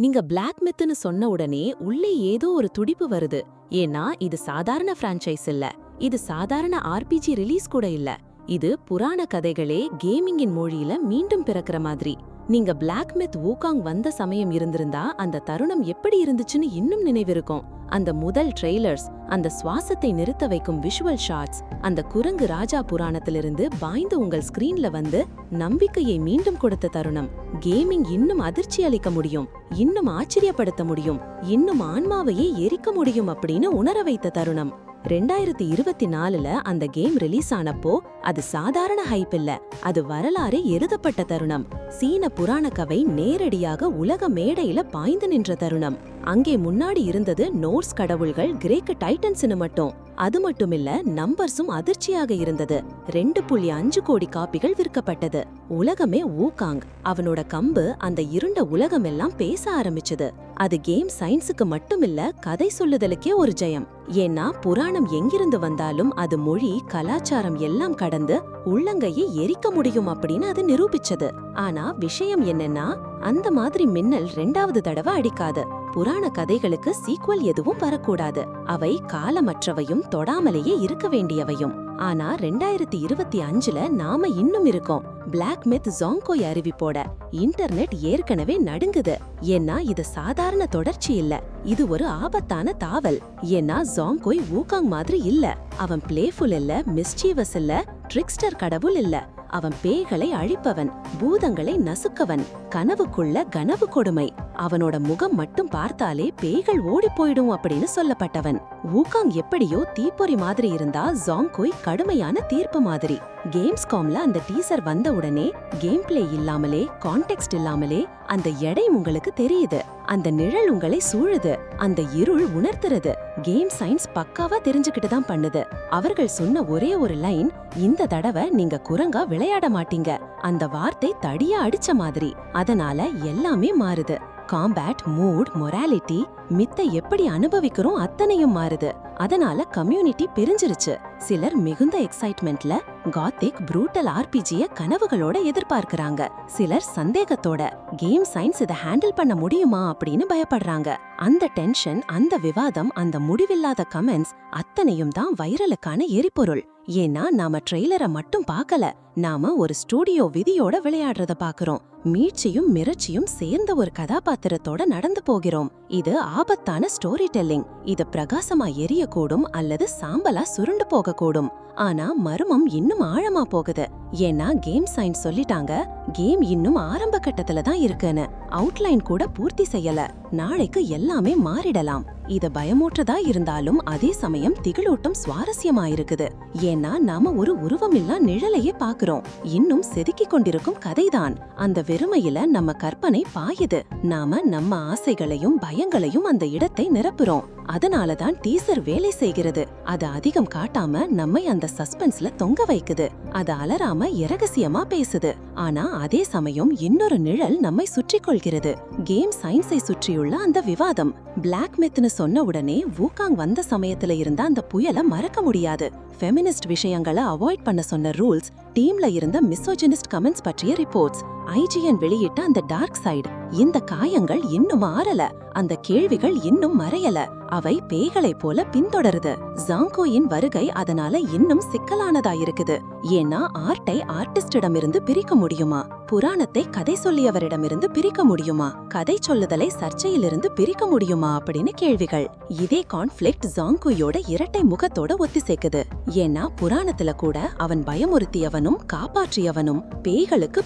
நீங்க பிளாக் மித்னு சொன்ன உடனே உள்ளே ஏதோ ஒரு துடிப்பு வருது. ஏன்னா இது சாதாரண பிரான்ச்சைஸ் இல்ல. இது சாதாரண ஆர்பிஜி ரிலீஸ் கூட இல்ல. இது புராண கதைகளே கேமிங்கின் மொழியில மீண்டும் பிறக்கிற மாதிரி. நீங்க பிளாக் மித் வூகாங் வந்த சமயம் இருந்திருந்தா அந்த தருணம் எப்படி இருந்துச்சுன்னு இன்னும் நினைவிருக்கும். அந்த முதல் ட்ரெய்லர்ஸ் அந்த சுவாசத்தை நிறுத்த வைக்கும் விஷுவல் ஷாட்ஸ் அந்த குரங்கு ராஜா புராணத்திலிருந்து பாய்ந்து உங்கள் ஸ்கிரீன்ல வந்து நம்பிக்கையை மீண்டும் கொடுத்த தருணம். கேமிங் இன்னும் அதிர்ச்சி அளிக்க முடியும் இன்னும் ஆச்சரியப்படுத்த முடியும் இன்னும் ஆன்மாவையே எரிக்க முடியும் அப்படின்னு உணர வைத்த தருணம். ரெண்டாயிரத்தி இருபத்தி நாலுல அந்த கேம் ரிலீஸ் ஆனப்போ அது சாதாரண ஹைப் இல்ல அது வரலாறு எழுதப்பட்ட தருணம். சீன புராண கவை நேரடியாக உலக மேடையில பாய்ந்து நின்ற தருணம். அங்கே முன்னாடி இருந்தது நோர்ஸ் கடவுள்கள் கிரேக்க டைட்டன்ஸ்னு மட்டும். அது மட்டுமில்ல நம்பர்ஸும் அதிர்ச்சியாக இருந்தது. ரெண்டு புள்ளி அஞ்சு கோடி காப்பிகள் விற்கப்பட்டது. உலகமே ஊகாங். அவனோட கம்பு அந்த இருண்ட உலகமெல்லாம் பேச ஆரம்பிச்சது. அது கேம் சயின்ஸுக்கு மட்டுமில்ல கதை சொல்லுதலுக்கே ஒரு ஜெயம். ஏன்னா புராணம் எங்கிருந்து வந்தாலும் அது மொழி கலாச்சாரம் எல்லாம் கடந்து உள்ளங்கையை எரிக்க முடியும் அப்படின்னு அது நிரூபிச்சது. ஆனா விஷயம் என்னன்னா அந்த மாதிரி மின்னல் ரெண்டாவது தடவை அடிக்காது. புராண கதைகளுக்கு சீக்வல் எதுவும் வரக்கூடாது. அவை காலமற்றவையும் தொடாமலேயே இருக்க வேண்டியவையும். ஆனா ரெண்டாயிரத்தி இருபத்தி அஞ்சுல நாம இன்னும் இருக்கோம். பிளாக் மெத் ஜாங்கோய் அறிவிப்போட இன்டர்நெட் ஏற்கனவே நடுங்குது. ஏன்னா இது சாதாரண தொடர்ச்சி இல்ல. இது ஒரு ஆபத்தான தாவல். ஏன்னா ஜாங்கோய் ஊகாங் மாதிரி இல்ல. அவன் பிளேஃபுல் இல்ல மிஸ்டீவஸ் இல்ல ட்ரிக்ஸ்டர் கடவுள் இல்ல. அவன் பேய்களை அழிப்பவன் பூதங்களை நசுக்கவன் கனவுக்குள்ள கனவு கொடுமை. அவனோட முகம் மட்டும் பார்த்தாலே பேய்கள் ஓடி போயிடும் அப்படின்னு சொல்லப்பட்டவன். ஊகாங் எப்படியோ தீப்பொறி மாதிரி இருந்தா ஜாங்கோய் கடுமையான தீர்ப்பு மாதிரி. கேம்ஸ்காம்ல அந்த டீசர் வந்த உடனே கேம் பிளே இல்லாமலே கான்டெக்ட் இல்லாமலே அந்த எடை உங்களுக்கு தெரியுது. அந்த நிழல் உங்களை சூழுது. அந்த இருள் உணர்த்துறது. கேம் சயின்ஸ் பக்காவா தெரிஞ்சுக்கிட்டு தான் பண்ணுது. அவர்கள் சொன்ன ஒரே ஒரு லைன் இந்த தடவை நீங்க குரங்கா விளையாட மாட்டீங்க. அந்த வார்த்தை தடியா அடிச்ச மாதிரி. அதனால எல்லாமே மாறுது. காம்பேட் மூட் மொராலிட்டி மித்த எப்படி அனுபவிக்கிறோம் அத்தனையும் மாறுது. அதனால கம்யூனிட்டி பிரிஞ்சிருச்சு. சிலர் மிகுந்த எக்ஸைட்மெண்ட்ல காத்திக் ப்ரூட்டல் ஆர்பிஜிய கனவுகளோட எதிர்பார்க்கறாங்க. சிலர் சந்தேகத்தோட கேம் சயின்ஸ் இதை ஹேண்டில் பண்ண முடியுமா? அப்படின்னு பயப்படுறாங்க. அந்த டென்ஷன் அந்த விவாதம் அந்த முடிவில்லாத கமெண்ட்ஸ் அத்தனையும் தான் வைரலுக்கான எரிபொருள். ஏன்னா நாம ட்ரெய்லரை மட்டும் பார்க்கல. நாம ஒரு ஸ்டூடியோ விதியோட விளையாடுறத பாக்குறோம் மீட்சியும் மிரட்சியும் சேர்ந்த ஒரு கதாபாத்திரத்தோட நடந்து போகிறோம். இது ஆபத்தான ஸ்டோரி டெல்லிங் இது பிரகாசமா எரியக்கூடும் அல்லது சாம்பலா சுருண்டு போகக்கூடும். ஆனா மர்மம் இன்னும் ஆழமா போகுது. ஏன்னா கேம் சயின்ஸ் சொல்லிட்டாங்க. கேம் இன்னும் ஆரம்ப கட்டத்துல தான் இருக்குன்னு. அவுட்லைன் கூட பூர்த்தி செய்யல. நாளைக்கு எல்லாமே மாறிடலாம். இது பயமூற்றதா இருந்தாலும் அதே சமயம் திகிலூட்டம் சுவாரஸ்யமா இருக்குது. ஏன்னா நாம ஒரு உருவமில்லா நிழலையே பாக்குறோம். இன்னும் செதுக்கி கொண்டிருக்கும் கதைதான். அந்த வெறுமையில நம்ம கற்பனை பாயுது. நாம நம்ம ஆசைகளையும் பயங்களையும் அந்த இடத்தை நிரப்புறோம். அதனாலதான் டீசர் வேலை செய்கிறது. அது அதிகம் காட்டாம நம்மை அந்த சஸ்பென்ஸ்ல தொங்க வைக்குது. அது அலராம இரகசியமா பேசுது. ஆனா அதே சமயம் இன்னொரு நிழல் நம்மை சுற்றி கொள்கிறது கேம் சயின்ஸை சுற்றியுள்ள அந்த விவாதம். பிளாக் மெத்னு சொன்ன உடனே வூகாங் வந்த சமயத்துல இருந்த அந்த புயலை மறக்க முடியாது. ஃபெமினிஸ்ட் விஷயங்களை அவாய்ட் பண்ண சொன்ன ரூல்ஸ் டீம்ல இருந்த மிசோஜினிஸ்ட் கமெண்ட்ஸ் பற்றிய ரிப்போர்ட்ஸ் ஐஜிஎன் வெளியிட்ட அந்த டார்க் சைடு. இந்த காயங்கள் இன்னும் ஆறல. அந்த கேள்விகள் இன்னும் மறையல. அவை பேய்களை போல பின்தொடருது. ஜாங்கோயின் வருகை அதனால இன்னும் சிக்கலானதா இருக்குது. ஏன்னா ஆர்ட்டை ஆர்டிஸ்டிடமிருந்து பிரிக்க முடியுமா? புராணத்தை கதை சொல்லியவரிடமிருந்து பிரிக்க முடியுமா? கதை சொல்லுதலை சர்ச்சையிலிருந்து பிரிக்க முடியுமா? அப்படின்னு கேள்விகள். இதே கான்ஃபிளிக்ட் ஜாங்குயோட இரட்டை முகத்தோட ஒத்திசைக்குது. ஏன்னா புராணத்துல கூட அவன் பயமுறுத்தியவனும் காப்பாற்றியவனும் பேய்களுக்கு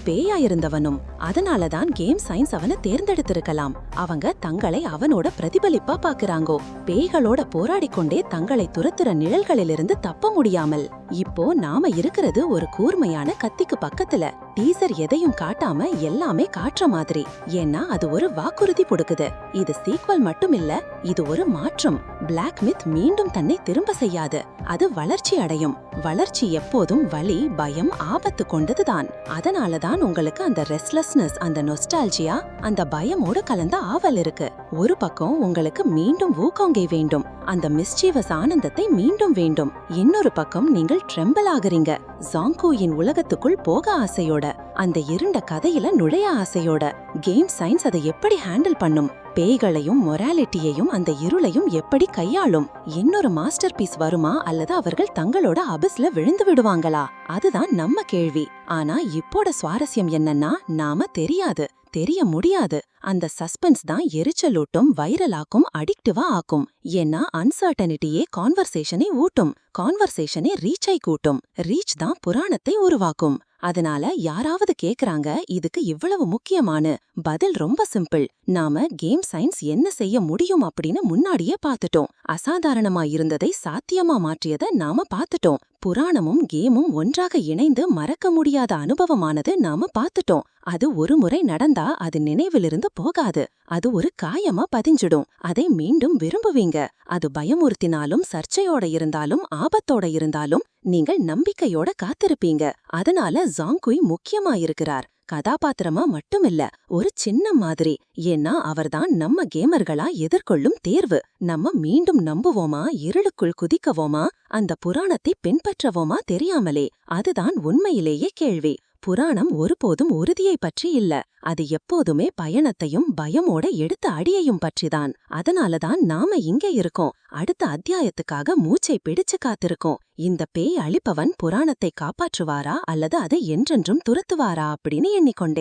பேயாயிருந்தவனும் அதனாலதான் கேம் சயின்ஸ் அவனை தேர்ந்தெடுத்திருக்கலாம். அவங்க தங்களை அவனோட பிரதிபலிப்பா பாக்குறாங்கோ. பேய்களோட போராடிக்கொண்டே தங்களை துரத்துற நிழல்களிலிருந்து தப்ப முடியாமல். இப்போ நாம இருக்கிறது ஒரு கூர்மையான கத்திக்கு பக்கத்துல. டீசர் எதையும் காட்டாம எல்லாமே காட்டுற மாதிரி. ஏன்னா அது ஒரு வாக்குறுதி கொடுக்குது. இது சீக்வல் மட்டும் இல்ல இது ஒரு மாற்றம். பிளாக் மித் மீண்டும் தன்னை திரும்ப செய்யாது. அது வளர்ச்சி அடையும். வளர்ச்சி எப்போதும் வலி பயம் ஆபத்து கொண்டதுதான். அதனாலதான் உங்களுக்கு அந்த ரெஸ்ட்லெஸ்னஸ் அந்த நொஸ்டால்ஜியா அந்த பயமோட கலந்த ஆவல் இருக்கு. ஒரு பக்கம் உங்களுக்கு மீண்டும் ஊக்கங்கை வேண்டும். அந்த மிஸ்டீவஸ் ஆனந்தத்தை மீண்டும் வேண்டும். இன்னொரு பக்கம் நீங்கள் ட்ரெம்பல் ஆகுறீங்க. ஜாங்கோயின் உலகத்துக்குள் போக ஆசையோட அந்த இருண்ட கதையில நுழைய ஆசையோட. கேம் சயின்ஸ் அதை எப்படி ஹேண்டில் பண்ணும்? பேய்களையும் மொராலிட்டியையும் அந்த இருளையும் எப்படி கையாளும்? இன்னொரு மாஸ்டர் பீஸ் வருமா? அல்லது அவர்கள் தங்களோட அபிஸ்ல விழுந்து விடுவாங்களா? அதுதான் நம்ம கேள்வி. ஆனா இப்போட சுவாரஸ்யம் என்னன்னா நாம தெரியாது தெரிய முடியாது. அந்த சஸ்பென்ஸ் தான் எரிச்சலூட்டும் வைரலாக்கும் அடிக்டிவா ஆக்கும். ஏன்னா அன்சர்டனிட்டியே கான்வர்சேஷனை ஊட்டும். கான்வர்சேஷனை ரீச்சை கூட்டும். ரீச் தான் புராணத்தை உருவாக்கும். அதனால யாராவது கேக்குறாங்க இதுக்கு இவ்வளவு முக்கியமானு பதில் ரொம்ப சிம்பிள். நாம கேம் சயின்ஸ் என்ன செய்ய முடியும் அப்படின்னு முன்னாடியே பார்த்துட்டோம். அசாதாரணமா இருந்ததை சாத்தியமா மாற்றியத நாம பார்த்துட்டோம். புராணமும் கேமும் ஒன்றாக இணைந்து மறக்க முடியாத அனுபவமானது நாம பார்த்துட்டோம். அது ஒரு முறை நடந்தா அது நினைவிலிருந்து போகாது. அது ஒரு காயமா பதிஞ்சிடும். அதை மீண்டும் விரும்புவீங்க. அது பயமுறுத்தினாலும் சர்ச்சையோட இருந்தாலும் ஆபத்தோட இருந்தாலும் நீங்கள் நம்பிக்கையோட காத்திருப்பீங்க. அதனால ஜாங்குய் முக்கியமா இருக்கிறார். கதாபாத்திரமா மட்டுமில்ல ஒரு சின்ன மாதிரி. ஏன்னா அவர்தான் நம்ம கேமர்களா எதிர்கொள்ளும் தேர்வு. நம்ம மீண்டும் நம்புவோமா? இருளுக்குள் குதிக்கவோமா? அந்த புராணத்தை பின்பற்றவோமா? தெரியாமலே. அதுதான் உண்மையிலேயே கேள்வி. புராணம் ஒருபோதும் உறுதியை பற்றி இல்ல. அது எப்போதுமே பயணத்தையும் பயமோட எடுத்த அடியையும் பற்றிதான். அதனாலதான் நாம இங்க இருக்கோம். அடுத்த அத்தியாயத்துக்காக மூச்சை பிடிச்சு காத்திருக்கோம். இந்த பேய் அழிப்பவன் புராணத்தை காப்பாற்றுவாரா அல்லது அதை என்றென்றும் துரத்துவாரா அப்படின்னு எண்ணிக்கொண்டே.